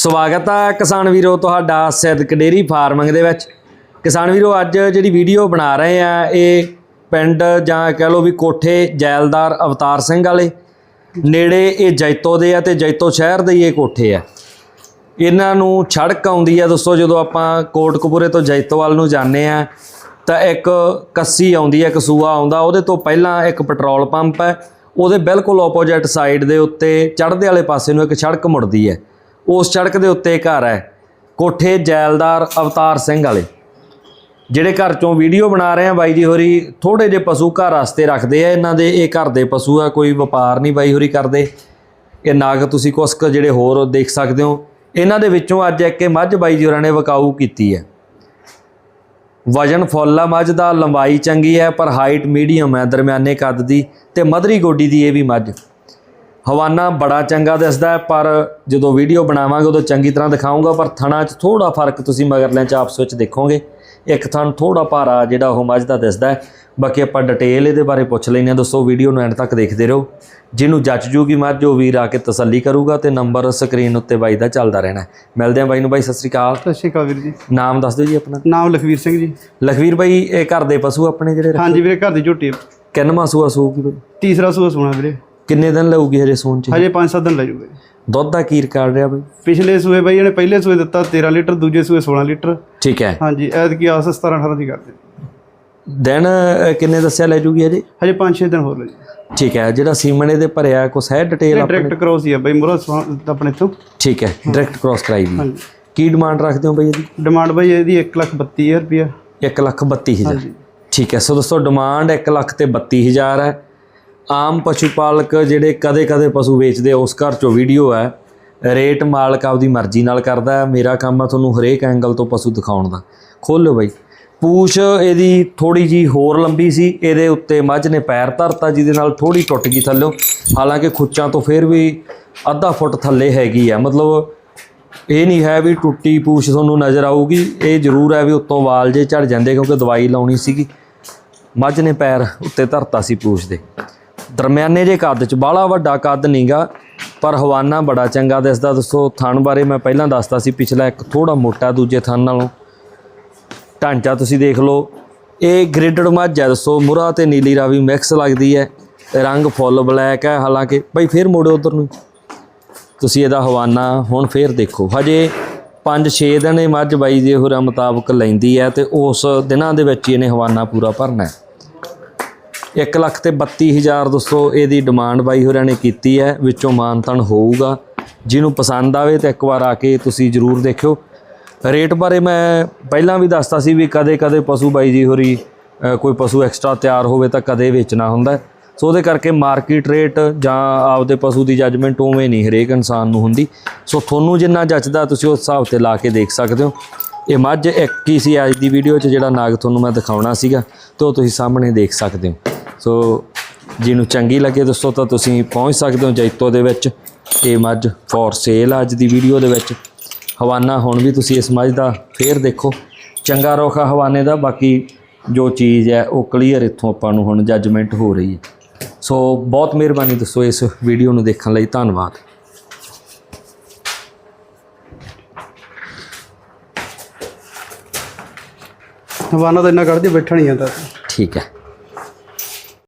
ਸਵਾਗਤ ਹੈ ਕਿਸਾਨ ਵੀਰੋ ਤੁਹਾਡਾ ਸਿੱਧਕ ਡੇਰੀ ਫਾਰਮਿੰਗ ਦੇ ਵਿੱਚ। ਕਿਸਾਨ ਵੀਰੋ, ਅੱਜ ਜਿਹੜੀ ਵੀਡੀਓ ਬਣਾ ਰਹੇ ਆ, ਇਹ ਪਿੰਡ ਜਾਂ ਕਹਿ ਲਓ ਵੀ ਕੋਠੇ ਜੈਲਦਾਰ ਅਵਤਾਰ ਸਿੰਘ ਵਾਲੇ। ਨੇੜੇ ਇਹ ਜੈਤੋ ਦੇ ਆ ਤੇ ਜੈਤੋ ਸ਼ਹਿਰ ਦੇ ਹੀ ਇਹ ਕੋਠੇ ਆ। ਇਹਨਾਂ ਨੂੰ ਸੜਕ ਆਉਂਦੀ ਆ ਦੋਸਤੋ, ਜਦੋਂ ਆਪਾਂ ਕੋਟਕਪੂਰੇ ਤੋਂ ਜੈਤੋਵਾਲ ਨੂੰ ਜਾਂਦੇ ਆ, ਤਾਂ ਇੱਕ ਕੱਸੀ ਆਉਂਦੀ ਹੈ ਕਸੂਆ ਆਉਂਦਾ, ਉਹਦੇ ਤੋਂ ਪਹਿਲਾਂ ਇੱਕ ਪੈਟਰੋਲ ਪੰਪ ਹੈ ਉਹਦੇ ਬਿਲਕੁਲ ਆਪੋਜ਼ਿਟ ਸਾਈਡ ਦੇ ਉੱਤੇ ਚੜ੍ਹਦੇ ਵਾਲੇ ਪਾਸੇ ਨੂੰ ਇੱਕ ਸੜਕ ਮੁੜਦੀ ਹੈ ਉਸ ਸੜਕ ਦੇ ਉੱਤੇ ਘਰ ਹੈ, ਕੋਠੇ ਜੈਲਦਾਰ ਅਵਤਾਰ ਸਿੰਘ ਵਾਲੇ। ਜਿਹੜੇ ਘਰ ਚੋਂ ਵੀਡੀਓ ਬਣਾ ਰਹੇ ਆ ਬਾਈ ਜੀ ਹੋਰੀ ਥੋੜੇ ਜਿਹੇ ਪਸ਼ੂ ਘਰ ਵਾਸਤੇ ਰੱਖਦੇ ਆ, ਇਹਨਾਂ ਦੇ ਇਹ ਘਰ ਦੇ ਪਸ਼ੂ ਆ, ਕੋਈ ਵਪਾਰ ਨਹੀਂ ਬਾਈ ਹੋਰੀ ਕਰਦੇ। ਇਹ ਨਾਗ ਤੁਸੀਂ ਕੁਛ ਕੁ ਜਿਹੜੇ ਹੋਰ ਦੇਖ ਸਕਦੇ ਹੋ। ਇਹਨਾਂ ਦੇ ਵਿੱਚੋਂ ਅੱਜ ਇੱਕ ਇਹ ਮੱਝ ਬਾਈ ਜੀ ਹੋਰਾਂ ਨੇ ਵਕਾਊ ਕੀਤੀ ਹੈ। ਵਜਨ ਫੁੱਲ ਆ ਮੱਝ ਦਾ, ਲੰਬਾਈ ਚੰਗੀ ਹੈ, ਪਰ ਹਾਈਟ ਮੀਡੀਅਮ ਹੈ ਦਰਮਿਆਨੇ ਕੱਦ ਦੀ ਤੇ ਮਧਰੀ ਗੋਡੀ ਦੀ ਇਹ ਵੀ ਮੱਝ। ਹਵਾਨਾ ਬੜਾ ਚੰਗਾ ਦਿਸਦਾ ਪਰ ਜਦੋਂ ਵੀਡੀਓ ਬਣਾਵਾਂਗੇ ਉਦੋਂ ਚੰਗੀ ਤਰ੍ਹਾਂ ਦਿਖਾਉਂਗਾ ਪਰ ਥਣਾ 'ਚ ਥੋੜਾ ਫ਼ਰਕ ਤੁਸੀਂ ਮਗਰਲਿਆਂ 'ਚ ਆਪਸ ਵਿੱਚ ਦੇਖੋਗੇ। ਇੱਕ ਥਣ ਥੋੜਾ ਭਾਰਾ ਜਿਹੜਾ ਉਹ ਮੱਝ ਦਾ ਦਿਸਦਾ ਬਾਕੀ ਆਪਾਂ ਡਿਟੇਲ ਇਹਦੇ ਬਾਰੇ ਪੁੱਛ ਲੈਂਦੇ ਹਾਂ। ਦੋਸਤੋ ਵੀਡੀਓ ਨੂੰ ਐਂਡ ਤੱਕ ਦੇਖਦੇ ਰਹੋ। ਜਿਹਨੂੰ ਜੱਜ ਜੂਗੀ ਮੱਝ ਉਹ ਵੀਰ ਆ ਕੇ ਤਸੱਲੀ ਕਰੂਗਾ ਤੇ ਨੰਬਰ ਸਕਰੀਨ ਉੱਤੇ ਬਾਈ ਦਾ ਚੱਲਦਾ ਰਹਿਣਾ। ਮਿਲਦੇ ਹਾਂ ਬਾਈ ਨੂੰ। ਬਾਈ ਸਤਿ ਸ੍ਰੀ ਅਕਾਲ। ਸਤਿ ਸ਼੍ਰੀ ਅਕਾਲ ਵੀਰ ਜੀ। ਨਾਮ ਦੱਸ ਦਿਓ ਜੀ ਆਪਣਾ। ਨਾਮ ਲਖਵੀਰ ਸਿੰਘ ਜੀ। ਲਖਵੀਰ ਬਾਈ ਇਹ ਘਰ ਦੇ ਪਸ਼ੂ ਆਪਣੇ ਜਿਹੜੇ? ਹਾਂਜੀ ਵੀਰੇ ਘਰ ਦੀ ਝੋਟੀ ਆ। ਕਿੰਨਵਾਂ ਸੂਆ ਸੂਗੀ ਬਾਈ? ਤੀਸਰਾ ਸੂਆ ਸੋਣਾ ਵੀਰੇ। ਕਿੰਨੇ ਦਿਨ ਲਊਗੀ ਹਜੇ ਸੂਣ ਚ? ਹਜੇ 5-7 ਦਿਨ ਲੱਗੂਗੇ ਦੁੱਧ ਦਾ ਕੀ ਰਿਕਾਰਡ ਰਿਹਾ ਬਾਈ? ਪਿਛਲੇ ਸੂਏ ਬਾਈ ਇਹਨੇ ਪਹਿਲੇ ਸੂਏ ਦਿੱਤਾ 13 ਲੀਟਰ ਦੂਜੇ ਸੂਏ 16 ਲੀਟਰ। ਠੀਕ ਹੈ। ਹਾਂਜੀ ਐਤਕੀ ਆਸ 17 18 ਦੀ ਕਰਦੇ ਦਿਨ ਕਿੰਨੇ ਦੱਸਿਆ ਲੈ ਜੂਗੀ ਹਜੇ? ਹਜੇ 5-6 ਦਿਨ ਹੋਰ ਲੱਗੇ ਠੀਕ ਹੈ ਜਿਹੜਾ ਸੀਮਨ ਇਹਦੇ ਭਰਿਆ ਕੁਛ ਹੈ ਡਿਟੇਲ ਆਪਣੇ? ਡਾਇਰੈਕਟ ਕ੍ਰੋਸ ਹੀ ਆ ਬਾਈ ਮੁਰਾ ਆਪਣੇ ਤੋਂ ਠੀਕ ਹੈ ਡਾਇਰੈਕਟ ਕ੍ਰਾਸ ਕਰਾਈ ਵੀ ਹਾਂਜੀ। ਕੀ ਡਿਮਾਂਡ ਰੱਖਦੇ ਹੋ ਬਾਈ ਇਹਦੀ? ਡਿਮਾਂਡ ਬਾਈ ਇਹਦੀ 132000 ਰੁਪਿਆ 1 ਲੱਖ 32000 ਹਾਂਜੀ। ਠੀਕ ਹੈ ਸੋ ਦੋਸਤੋ ਡਿਮਾਂਡ 1 ਲੱਖ ਤੇ 32000 ਹੈ। ਆਮ ਪਸ਼ੂ ਪਾਲਕ ਜਿਹੜੇ ਕਦੇ-ਕਦੇ ਪਸ਼ੂ ਵੇਚਦੇ ਉਸ ਘਰ ਚੋਂ ਵੀਡੀਓ ਹੈ। ਰੇਟ ਮਾਲਕ ਆਪਦੀ ਮਰਜ਼ੀ ਨਾਲ ਕਰਦਾ ਹੈ। ਮੇਰਾ ਕੰਮ ਆ ਤੁਹਾਨੂੰ ਹਰੇਕ ਐਂਗਲ ਤੋਂ ਪਸ਼ੂ ਦਿਖਾਉਣ ਦਾ। ਖੋਲੋ ਬਾਈ। ਪੂਛ ਇਹਦੀ ਥੋੜੀ ਜੀ ਹੋਰ ਲੰਬੀ ਸੀ, ਇਹਦੇ ਉੱਤੇ ਮੱਝ ਨੇ ਪੈਰ ਧਰਤਾ, ਜਿਹਦੇ ਨਾਲ ਥੋੜੀ ਟੁੱਟ ਗਈ ਥੱਲਿਓਂ ਹਾਲਾਂਕਿ ਖੁੱਚਾਂ ਤੋਂ ਫਿਰ ਵੀ ਅੱਧਾ ਫੁੱਟ ਥੱਲੇ ਹੈਗੀ ਆ ਮਤਲਬ ਇਹ ਨਹੀਂ ਹੈ ਵੀ ਟੁੱਟੀ ਪੂਛ ਤੁਹਾਨੂੰ ਨਜ਼ਰ ਆਊਗੀ। ਇਹ ਜ਼ਰੂਰ ਹੈ ਵੀ ਉੱਤੋਂ ਵਾਲ ਜੇ ਝੜ ਜਾਂਦੇ ਕਿਉਂਕਿ ਦਵਾਈ ਲਾਉਣੀ ਸੀਗੀ। ਮੱਝ ਨੇ ਪੈਰ ਉੱਤੇ ਧਰਤਾ ਸੀ ਪੂਛ ਦੇ। ਦਰਮਿਆਨੇ ਜੇ ਕੱਦ ਚ, ਬਾਹਲਾ ਵੱਡਾ ਕੱਦ ਨਹੀਂਗਾ ਪਰ ਹਵਾਨਾ ਬੜਾ ਚੰਗਾ ਦਿਸਦਾ ਦੱਸੋ ਥਣ ਬਾਰੇ ਮੈਂ ਪਹਿਲਾਂ ਦੱਸਦਾ ਸੀ, ਪਿਛਲਾ ਇੱਕ ਥੋੜਾ ਮੋਟਾ ਦੂਜੇ ਥਣ ਨਾਲੋਂ। ਢਾਂਚਾ ਤੁਸੀਂ ਦੇਖ ਲਓ, ਇਹ ਗ੍ਰੇਡਡ ਮੱਝ ਹੈ, ਦੱਸੋ, ਮੁਰਾ ਤੇ ਨੀਲੀ ਰਾਵੀ ਮਿਕਸ ਲੱਗਦੀ ਹੈ, ਰੰਗ ਫੁੱਲ ਬਲੈਕ ਹੈ, ਹਾਲਾਂਕਿ ਬਈ ਫੇਰ ਮੋੜੋ ਉਧਰ ਨੂੰ। ਤੁਸੀਂ ਇਹਦਾ ਹਵਾਨਾ ਹੁਣ ਫੇਰ ਦੇਖੋ, ਹਜੇ 5-6 ਦਿਨ ਇਹ ਮੱਝ ਬਾਈ ਦੇ ਹੋਰਾਂ ਮੁਤਾਬਕ ਲੈਂਦੀ ਹੈ ਤੇ ਉਸ ਦਿਨਾਂ ਦੇ ਵਿੱਚ ਹੀ ਇਹਨੇ ਹਵਾਨਾ ਪੂਰਾ ਭਰਨਾ ਹੈ। 1 ਲੱਖ ਤੇ 32000 ਦੋਸਤੋ ਇਹਦੀ ਡਿਮਾਂਡ ਬਾਈ ਹੋਰਾਂ ਨੇ ਕੀਤੀ ਹੈ ਵਿੱਚੋਂ ਮਾਨਤਨ ਹੋਊਗਾ। ਜਿਹਨੂੰ ਪਸੰਦ ਆਵੇ ਤਾਂ ਇੱਕ ਵਾਰ ਆ ਕੇ ਤੁਸੀਂ ਜਰੂਰ ਦੇਖਿਓ। ਰੇਟ ਬਾਰੇ ਮੈਂ ਪਹਿਲਾਂ ਵੀ ਦੱਸਤਾ ਸੀ ਵੀ ਕਦੇ-ਕਦੇ ਪਸ਼ੂ ਬਾਈ ਜੀ ਹੋਰੀ ਅ, ਕੋਈ ਪਸ਼ੂ ਐਕਸਟਰਾ ਤਿਆਰ ਹੋਵੇ ਤਾਂ ਕਦੇ ਵੇਚਣਾ ਹੁੰਦਾ ਸੋ ਉਹਦੇ ਕਰਕੇ ਮਾਰਕੀਟ ਰੇਟ ਜਾਂ ਆਪਦੇ ਪਸ਼ੂ ਦੀ ਜੱਜਮੈਂਟ ਉਵੇਂ ਨਹੀਂ ਹਰੇਕ ਇਨਸਾਨ ਨੂੰ ਹੁੰਦੀ। ਸੋ ਤੁਹਾਨੂੰ ਜਿੰਨਾ ਜੱਚਦਾ ਤੁਸੀਂ ਉਸ ਹਿਸਾਬ ਤੇ ਲਾ ਕੇ ਦੇਖ ਸਕਦੇ ਹੋ। ਇਹ ਮੱਝ ਇੱਕ ਹੀ ਸੀ ਅੱਜ ਦੀ ਵੀਡੀਓ 'ਚ ਜਿਹੜਾ ਨਾਗ ਤੁਹਾਨੂੰ ਮੈਂ ਦਿਖਾਉਣਾ ਸੀਗਾ ਤੇ ਉਹ ਤੁਸੀਂ ਸਾਹਮਣੇ ਦੇਖ ਸਕਦੇ ਹੋ। ਸੋ ਜਿਹਨੂੰ ਚੰਗੀ ਲੱਗੇ ਦੋਸਤੋ ਤਾਂ ਤੁਸੀਂ ਪਹੁੰਚ ਸਕਦੇ ਹੋ ਜੈਤੋ ਦੇ ਵਿੱਚ। ਇਹ ਮੱਝ ਫੋਰ ਸੇਲ ਅੱਜ ਦੀ ਵੀਡੀਓ ਦੇ ਵਿੱਚ। ਹਵਾਨਾ ਹੁਣ ਵੀ ਤੁਸੀਂ ਇਸ ਮੱਝ ਦਾ ਫੇਰ ਦੇਖੋ। ਚੰਗਾ ਰੋਖਾ ਹਵਾਨੇ ਦਾ ਬਾਕੀ ਜੋ ਚੀਜ਼ ਹੈ ਉਹ ਕਲੀਅਰ ਇੱਥੋਂ ਆਪਾਂ ਨੂੰ ਹੁਣ ਜੱਜਮੈਂਟ ਹੋ ਰਹੀ ਹੈ। ਸੋ ਬਹੁਤ ਮਿਹਰਬਾਨੀ ਦੱਸੋ ਇਸ ਵੀਡੀਓ ਨੂੰ ਦੇਖਣ ਲਈ। ਧੰਨਵਾਦ। ਹਵਾਨਾ ਤਾਂ ਇੰਨਾ ਕੱਢਦੇ ਬੈਠਾ ਨਹੀਂ ਜਾਂਦਾ ਠੀਕ ਹੈ।